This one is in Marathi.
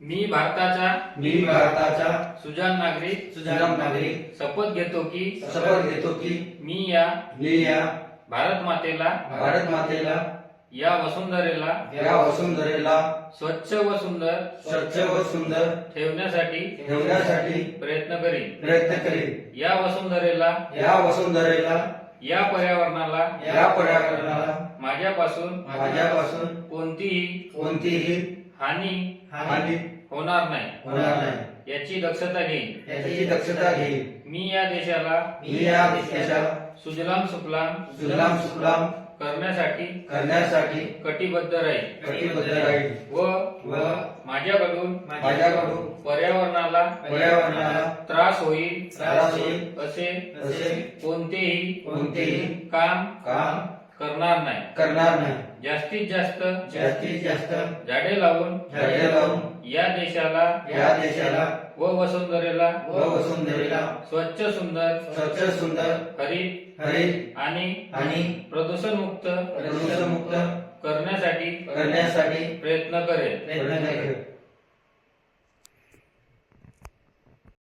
मी भारताचा मी भारताचा सुजाण नागरिक. सुजाण नागरिक. शपथ घेतो की शपथ घेतो की मी या मी या भारत मातेला भारत मातेला या वसुंधरेला या वसुंधरेला स्वच्छ व सुंदर स्वच्छ व सुंदर ठेवण्यासाठी ठेवण्यासाठी प्रयत्न करीन. प्रयत्न करेन. या वसुंधरेला या वसुंधरेला या पर्यावरणाला या पर्यावरणाला माझ्यापासून माझ्यापासून कोणतीही कोणतीही हानी हानी होणार नाही. होणार नाही. याची दक्षता घेईन याची दक्षता घेईन मी या देशाला मी या देशाला सुजलाम सुफलाम सुजलाम सुफलाम करण्यासाठी करण्यासाठी कटिबद्ध राहील. कटिबद्ध राहील. व व माझ्याकडून माझ्याकडून पर्यावरणाला पर्यावरणाला त्रास होईल. त्रास होईल. असे असे कोणतेही कोणतेही काम काम करणार नाही. करणार नाही. जास्तीत जास्त जास्तीत जास्त झाडे लावून झाडे लावून या देशाला या देशाला व वसुंधरेला व वसुंधरेला स्वच्छ सुंदर स्वच्छ सुंदर हरित हरित आणि आणि प्रदूषणमुक्त प्रदूषणमुक्त करण्यासाठी करण्यासाठी प्रयत्न करेल. प्रयत्न करेल.